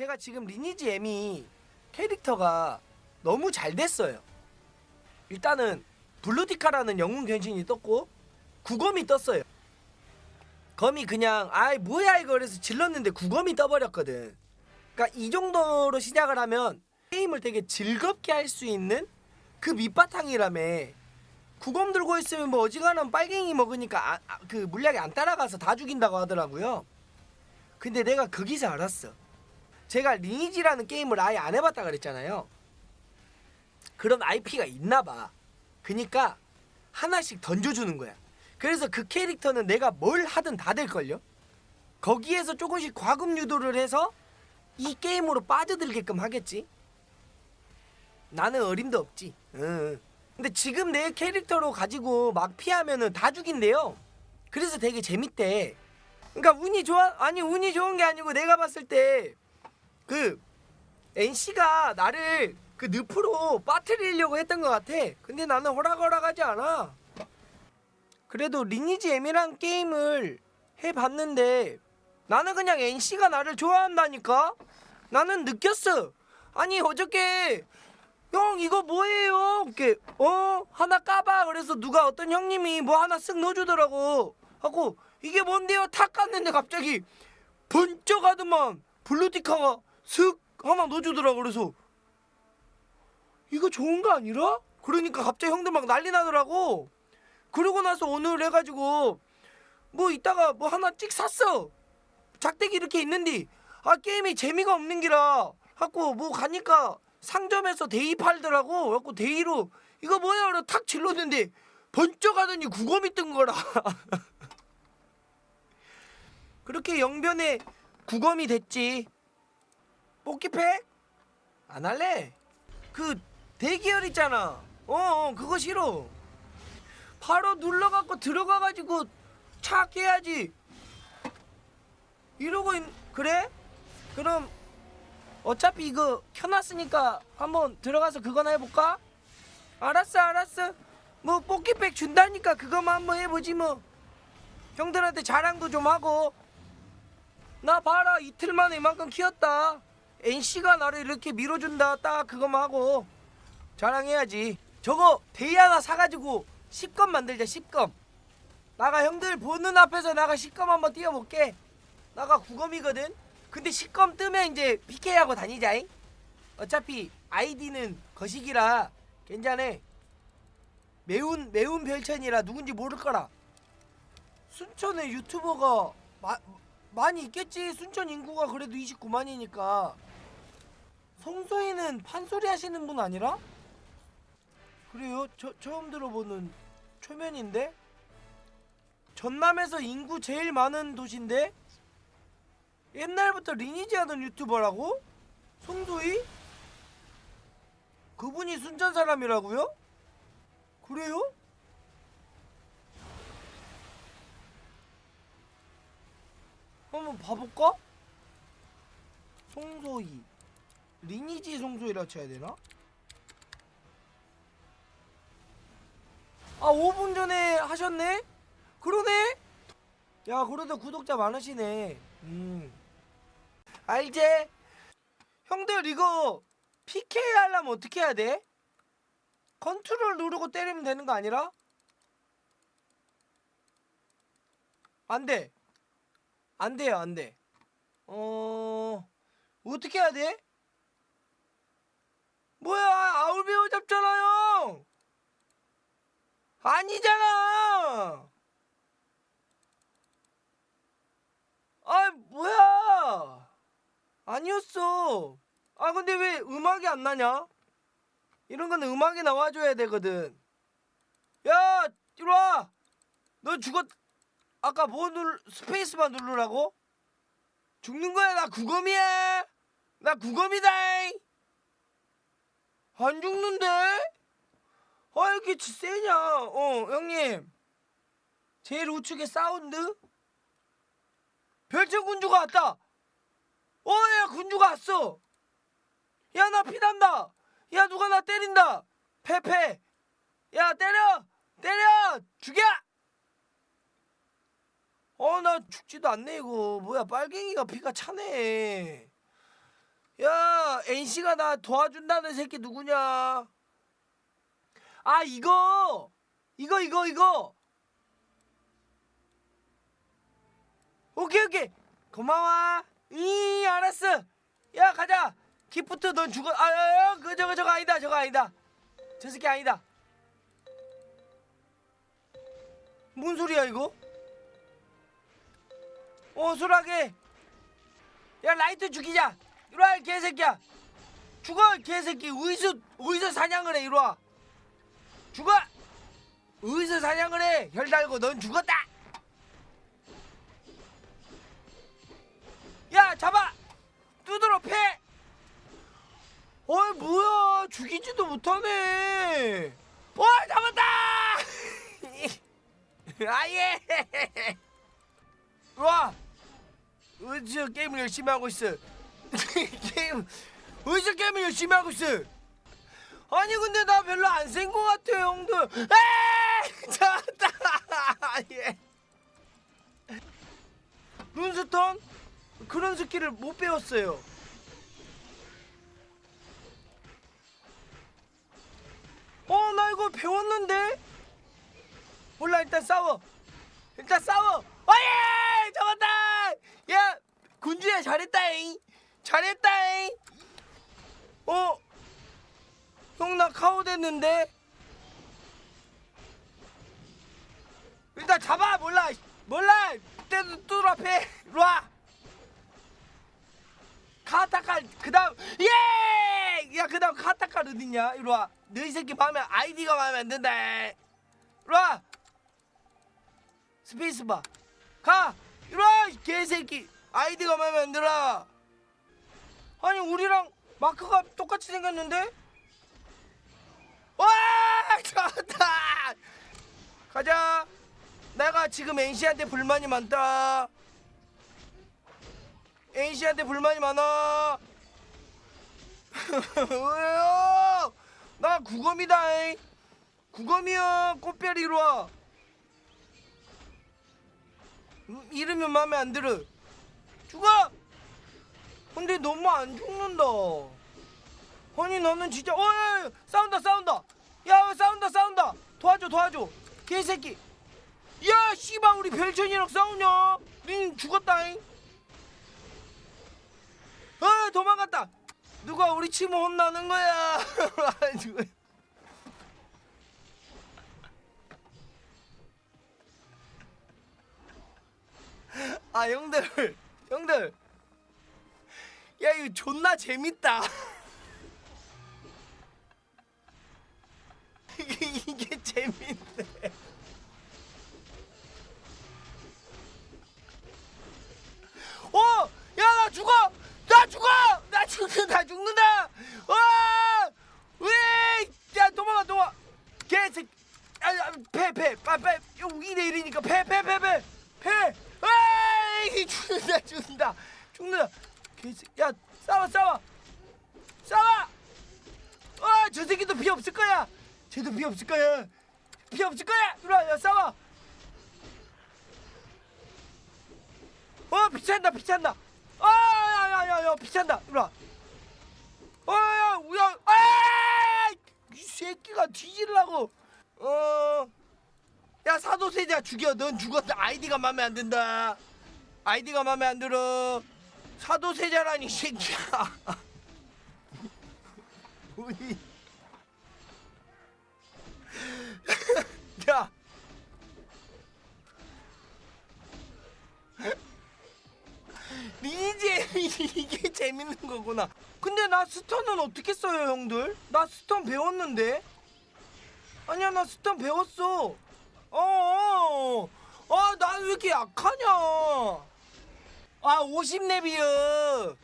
제가 지금 리니지 M이 캐릭터가 너무 잘 됐어요. 일단은 블루디카라는 영웅 변신이 떴고 구검이 떴어요. 검이 그냥 아이 뭐야 이거 그래서 질렀는데 구검이 떠버렸거든. 그러니까 이 정도로 시작을 하면 게임을 되게 즐겁게 할 수 있는 그 밑바탕이라며 구검 들고 있으면 뭐 어지간하면 빨갱이 먹으니까 아, 아, 그 물약이 안 따라가서 다 죽인다고 하더라고요. 근데 내가 거기서 알았어. 제가 리니지라는 게임을 아예 안 해봤다 그랬잖아요. 그런 IP가 있나 봐. 그니까 하나씩 던져주는 거야. 그래서 그 캐릭터는 내가 뭘 하든 다 될걸요? 거기에서 조금씩 과금 유도를 해서 이 게임으로 빠져들게끔 하겠지? 나는 어림도 없지. 응. 근데 지금 내 캐릭터로 가지고 막 피하면은 다 죽인대요. 그래서 되게 재밌대. 그러니까 운이 좋아? 아니 운이 좋은 게 아니고 내가 봤을 때 그 NC가 나를 그 늪으로 빠뜨리려고 했던 것 같아. 근데 나는 허락허락하지 않아. 그래도 리니지 M이란 게임을 해봤는데 나는 그냥 NC가 나를 좋아한다니까. 나는 느꼈어. 아니 어저께 형 이거 뭐예요? 이렇게 어 하나 까봐. 그래서 누가 어떤 형님이 뭐 하나 쓱 넣어주더라고. 하고 이게 뭔데요? 탁 깠는데 갑자기 번쩍 하더만 블루티카가 슥 하나 넣어주더라고. 그래서 이거 좋은 거 아니라? 그러니까 갑자기 형들 막 난리 나더라고. 그러고 나서 오늘 해가지고 뭐 이따가 뭐 하나 찍 샀어. 작대기 이렇게 있는데 아 게임이 재미가 없는 기라 갖고 뭐 가니까 상점에서 데이 팔더라고. 갖고 데이로 이거 뭐야? 그래 탁 질렀는데 번쩍 하더니 구검이 뜬 거라. 그렇게 영변에 구검이 됐지. 뽑기팩? 안 할래? 그 대기열 있잖아. 어, 어 그거 싫어. 바로 눌러갖고 들어가가지고 착 해야지. 이러고 있... 그래? 그럼 어차피 이거 켜놨으니까 한번 들어가서 그거나 해볼까? 알았어 알았어 뭐 뽑기백 준다니까 그거만 한번 해보지 뭐 형들한테 자랑도 좀 하고 나 봐라 이틀 만에 이만큼 키웠다 NC가 나를 이렇게 밀어준다 딱 그거만 하고 자랑해야지. 저거 하나 사가지고 10검 만들자 10검. 나가 형들 보는 앞에서 나가 10검 한번 띄워볼게. 나가 9검이거든. 근데 10검 뜨면 이제 PK하고 다니자잉. 어차피 아이디는 거시기라 괜찮아. 매운 매운 별천이라 누군지 모를 거라. 순천에 유튜버가 마, 많이 있겠지? 순천 인구가 그래도 29만이니까 송소희는 판소리 하시는 분 아니라? 그래요? 저, 처음 들어보는 초면인데? 전남에서 인구 제일 많은 도시인데? 옛날부터 리니지 하던 유튜버라고? 송소희? 그분이 순천 사람이라고요? 그래요? 한번 봐볼까? 송소희 리니지 송소희라 쳐야 되나? 아 5분 전에 하셨네? 그러네? 야 그래도 구독자 많으시네 음 알지? 형들 이거 PK 하려면 어떻게 해야 돼? 컨트롤 누르고 때리면 되는 거 아니라? 안 돼. 안 돼요, 안 돼. 어, 어떻게 해야 돼? 뭐야, 아울배우 잡잖아요! 아니잖아! 아, 뭐야! 아니었어. 아, 근데 왜 음악이 안 나냐? 이런 거는 음악이 나와줘야 되거든. 야, 이리 와! 너 죽었, 아까 뭐 눌, 스페이스만 누르라고? 죽는 거야, 나 구검이야! 나 구검이다! 안 죽는데? 아, 이렇게 세냐? 어, 형님. 제일 우측에 사운드? 별천 군주가 왔다! 어, 야, 군주가 왔어! 야, 나 피난다! 야, 누가 나 때린다! 패패! 야, 때려! 때려! 죽여! 어, 나 죽지도 않네, 이거. 뭐야, 빨갱이가 피가 차네. NC가 나 도와준다는 새끼 누구냐? 아 이거! 이거 이거 이거! 오케이 오케이. 고마워. 이 알았어. 야 가자. 기프트 넌 죽어. 아그 저거 저거 아니다 저거 아니다. 저 새끼 아니다. 뭔 소리야 이거? 어 소라게. 야 라이트 죽이자 이리와 이 개새끼야. 죽어 이 개새끼. 어디서 어디서 사냥을 해 이리와. 죽어. 어디서 사냥을 해혈 달고 넌 죽었다. 야 잡아. 두드러 패. 어이 뭐야. 죽이지도 못하네. 와 잡았다. 아예. 와. 어디서 게임을 열심히 하고 있어 게임 어디서 게임을 열심히 하고 있어 아니 근데 나 별로 안센거 같아 형들. 에이! 잡았다 예. 룬스턴? 그런 스킬을 못 배웠어요. 어 나 이거 배웠는데? 몰라 일단 싸워. 일단 싸워. 아예 잡았다! 야 군주야 잘했다잉 잘했다잉. 어? 형 나 카우 됐는데? 일단 잡아 몰라. 몰라. 때도 뚜 앞에. 일로와. 카타칼 그다음 예! 야 그다음 카타칼 어딨냐? 일로와. 너이 새끼 마음에 아이디가 마음에 안 든다. 일로와. 스페이스바 가! 일로와 이 개새끼. 아이디가 마음에 안 들어 아니 우리랑 마크가 똑같이 생겼는데? 와 잡았다! 가자. 내가 지금 NC한테 불만이 많다. NC한테 불만이 많아. 왜요? 나 구검이다 구검이야. 꽃별이 이리와. 음, 이름이 마음에 안 들어. 죽어 근데 너무 안 죽는다. 아니 나는 진짜 어 야, 야, 싸운다 싸운다. 야 싸운다 싸운다. 도와줘 도와줘. 개새끼. 야 씨발 우리 별천이랑 싸우냐? 닌 죽었다잉. 어 도망갔다. 누가 우리 친구 혼나는 거야? 아 형들 형들 야 이거 존나 재밌다 이게 이게 재밌네 어! 야 나 죽어! 나 죽어! 나 죽는다 나 죽는다! 와! 왜! 야 도망가 도망가! 개새끼! 아, 패패 빨빨 2대 1이니까 패 패 패 패 패! 아 이 죽는다 죽는다 죽는다 개새끼 야 싸워 싸워! 싸워! 아저 새끼도 피 없을 거야! 쟤도 피 없을 거야! 피 없을 거야! 이리 와야 싸워! 어 피찬다 피찬다! 아야야야야 피찬다! 와! 어야 우야 아이 새끼가 뒤질라고! 어 야 사도세자 죽여. 넌 죽었다. 아이디가 마음에 안 든다. 아이디가 마음에 안 들어 사도세자라니 이 새끼야 우리 야 이제 이게 재밌는 거구나. 근데 나 스턴은 어떻게 써요, 형들? 나 스턴 배웠는데. 아니야, 나 스턴 배웠어. 어, 어. 아, 난 왜 이렇게 약하냐? 아, 50렙이요.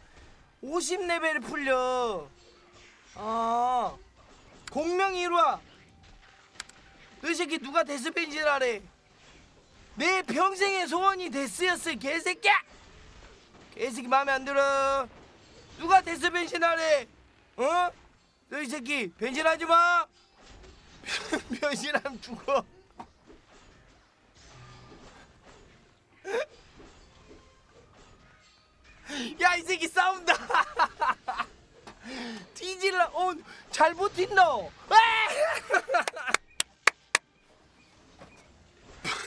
50레벨 풀려. 아, 공명이 이리 와. 너이 새끼 누가 데스벤지라래? 내 평생의 소원이 데스였어, 개새끼야! 개새끼 마음에 안 들어. 누가 데스 변신하래? 어? 너 이 새끼 변신하지 마. 변신하면 죽어. 야 이 새끼 싸운다. 잘 버틴다.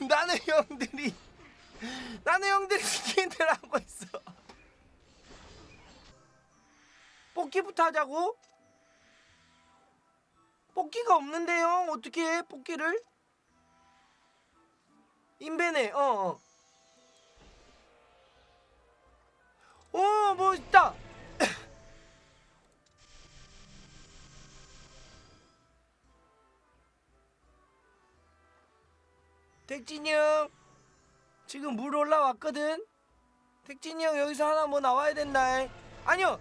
나는 형들이 나는 형들이 스킨들 하고 있어. 뽑기부터 하자고? 뽑기가 없는데 형 어떻게 해 뽑기를? 인벤에 어 어. 어뭐 있다. 택진이 형 지금 물 올라왔거든. 택진이 형 여기서 하나 뭐 나와야 된다. 아니요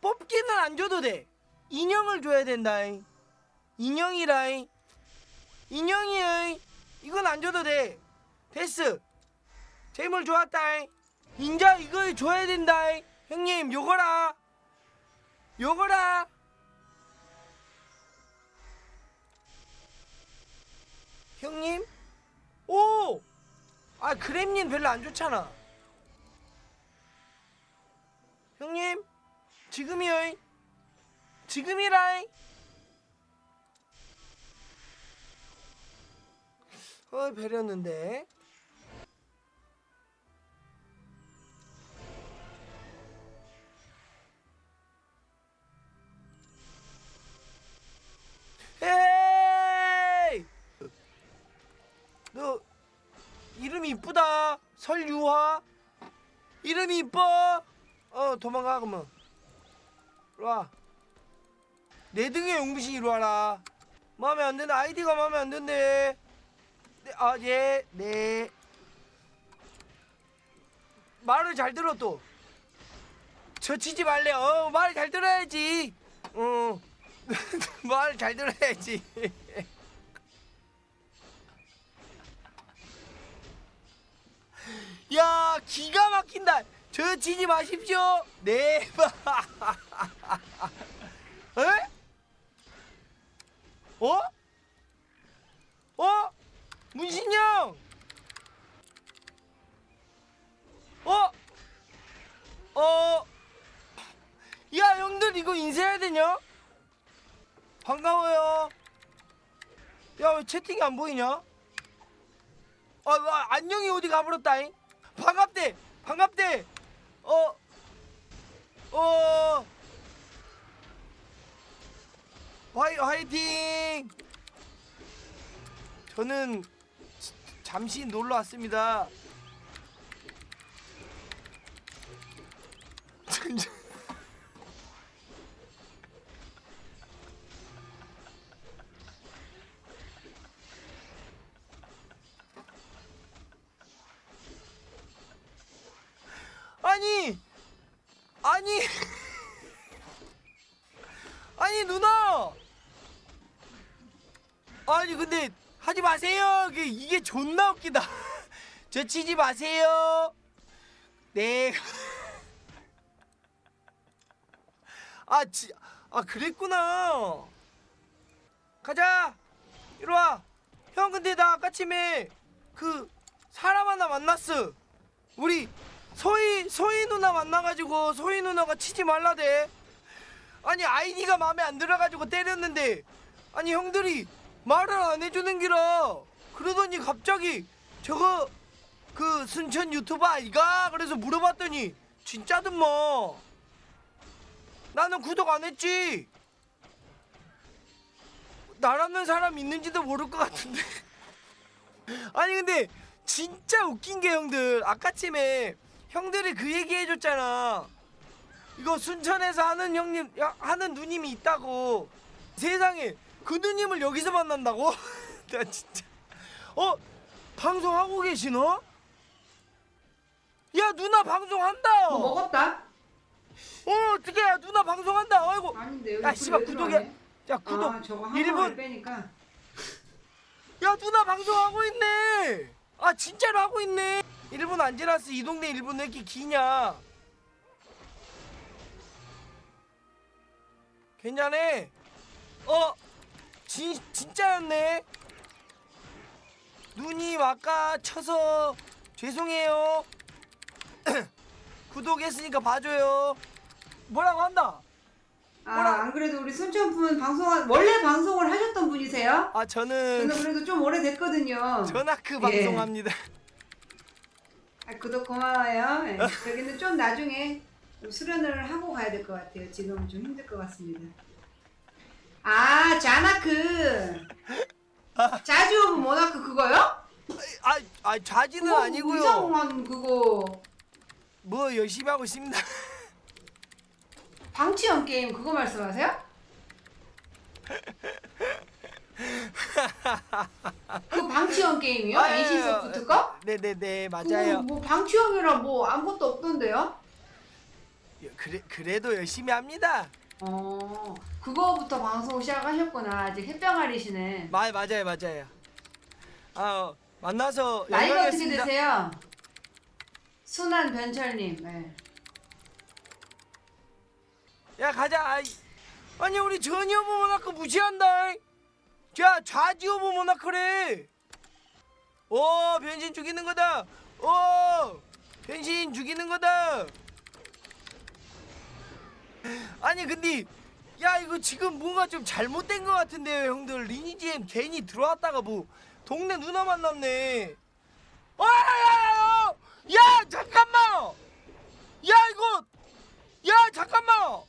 뽑기는 안 줘도 돼. 인형을 줘야 된다. 인형이라. 인형이 이건 안 줘도 돼. 됐어. 재물 좋았다. 인자 이거 줘야 된다. 형님 요거라. 요거라. 형님? 오! 아 그램린 별로 안 좋잖아. 형님 지금이요. 지금이라이. 어 배렸는데. 설유화. 이름이 이뻐. 어 도망가 그러면. 이리 와. 내 등에 용비신 이리 와라. 마음에 안 드는 아이디가 마음에 안 든대. 네, 아 예, 네. 말을 잘 들어 또. 저치지 말래. 어, 말잘 들어야지. 어. 말잘 들어야지. 야, 기가 막힌다. 저 치지 마십시오. 네. 에? 어? 어? 문신영! 어? 어? 야, 형들 이거 인쇄해야 되냐? 반가워요. 야, 왜 채팅이 안 보이냐? 아, 아 안녕이 어디 가버렸다잉? 반갑대! 어, 어, 화이, 화이팅! 저는 지- 잠시 놀러 왔습니다. 아니, 아니, 아니 누나. 아니 근데 하지 마세요. 이게, 이게 존나 웃기다. 저 치지 마세요. 네. 아, 지, 아 그랬구나. 가자. 이리 와. 형 근데 나 아까 침에 그 사람 하나 만났어. 우리 소희 소희 누나 만나가지고 소희 누나가 치지 말라대. 아니 아이디가 마음에 안 들어가지고 때렸는데. 아니 형들이 말을 안 해주는 기라. 그러더니 갑자기 저거 그 순천 유튜버 아이가? 그래서 물어봤더니 진짜든 뭐 나는 구독 안 했지. 나라는 사람 있는지도 모를 것 같은데. 아니 근데 진짜 웃긴 게 형들. 아까쯤에 형들이 그 얘기 해줬잖아. 이거 순천에서 하는 형님 야, 하는 누님이 있다고. 세상에 그 누님을 여기서 만난다고? 나 진짜. 어? 방송 하고 계시너? 야 누나 방송한다! 뭐 먹었다? 어 어떻게 야 누나 방송한다. 아이고. 아닌데 여기 야 씨발 왜 구독이야? 야 구독. 아 저거 한 일본- 번을 빼니까. 야 누나 방송하고 있네. 아 진짜로 하고 있네 일본 안 지났어 이 동네 일본 왜 이렇게 기냐 괜찮네 어 진, 진짜였네 누님 아까 쳐서 죄송해요 구독했으니까 봐줘요 뭐라고 한다 아, 뭐라- 안 그래도 우리 손천분 방송 원래 방송을 하셨던 분이세요? 아 저는 저는 그래도 좀 오래됐거든요. 전화크 예. 방송합니다. 아, 구독 고마워요. 예. 여기는 좀 나중에 좀 수련을 하고 가야 될 것 같아요. 지금은 좀 힘들 것 같습니다. 아, 자나크. 자주 오브 모나크 그거요? 아, 아 좌지는 그거 아니고요. 이상한 그거 뭐 열심히 하고 있습니다. 방치형 게임 그거 말씀하세요? 그 방치형 게임이요? 아유, NC 소프트 거? 네네네 맞아요. 뭐 방치형이라 뭐 아무것도 없던데요? 그래 그래도 열심히 합니다. 어, 그거부터 방송 시작하셨구나. 아직 햇병아리시네. 마 맞아요 맞아요. 아 만나서 나이가 어떻게 영광이었습니다. 되세요? 순한 변철님. 네. 야 가자. 아이. 아니 우리 전이 오브 모나크 무시한다. 자 좌지 오브 모나크래. 오 변신 죽이는 거다. 오 변신 죽이는 거다. 아니 근데 야 이거 지금 뭔가 좀 잘못된 것 같은데요 형들 리니지엠 괜히 들어왔다가 뭐 동네 누나 만났네. 아야야야! 야 잠깐만! 야 이거 야 잠깐만!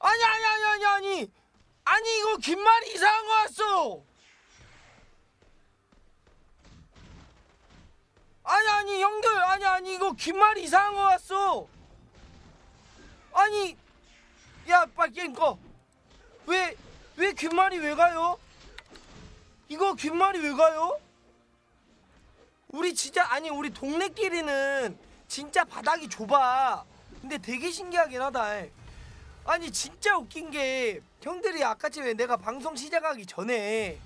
아니 아니 아니 아니 아니. 아니 이거 김말이 이상한 거 왔어. 아니 아니 형들. 아니 아니 이거 김말이 이상한 거 왔어. 아니 야 빨리 게임 꺼왜왜 귓말이 왜 가요? 이거 귓말이 왜 가요? 우리 진짜 아니 우리 동네끼리는 진짜 바닥이 좁아. 근데 되게 신기하긴 하다 아니 진짜 웃긴 게 형들이 아까쯤에 내가 방송 시작하기 전에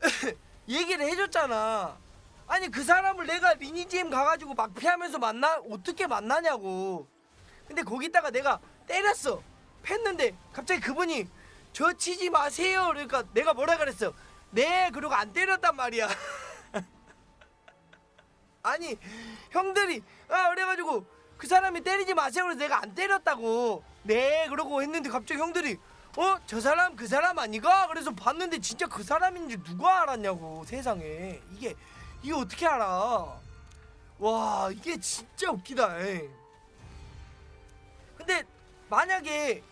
얘기를 해줬잖아. 아니 그 사람을 내가 리니지엠 가가지고 막 피하면서 만나 어떻게 만나냐고. 근데 거기다가 내가 때렸어. 팼는데 갑자기 그분이 저 치지 마세요. 그러니까 내가 뭐라 그랬어. 네 그러고 안 때렸단 말이야. 아니 형들이 아 그래가지고 그 사람이 때리지 마세요. 그래서 내가 안 때렸다고. 네 그러고 했는데 갑자기 형들이 어? 저 사람 그 사람 아니가? 그래서 봤는데 진짜 그 사람인지 누가 알았냐고 세상에. 이게 이게 어떻게 알아? 와 이게 진짜 웃기다 에. 근데 만약에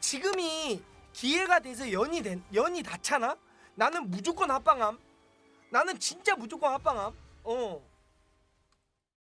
지금이 기회가 돼서 연이 된 연이 닿잖아 나는 무조건 합방함. 나는 진짜 무조건 합방함. 어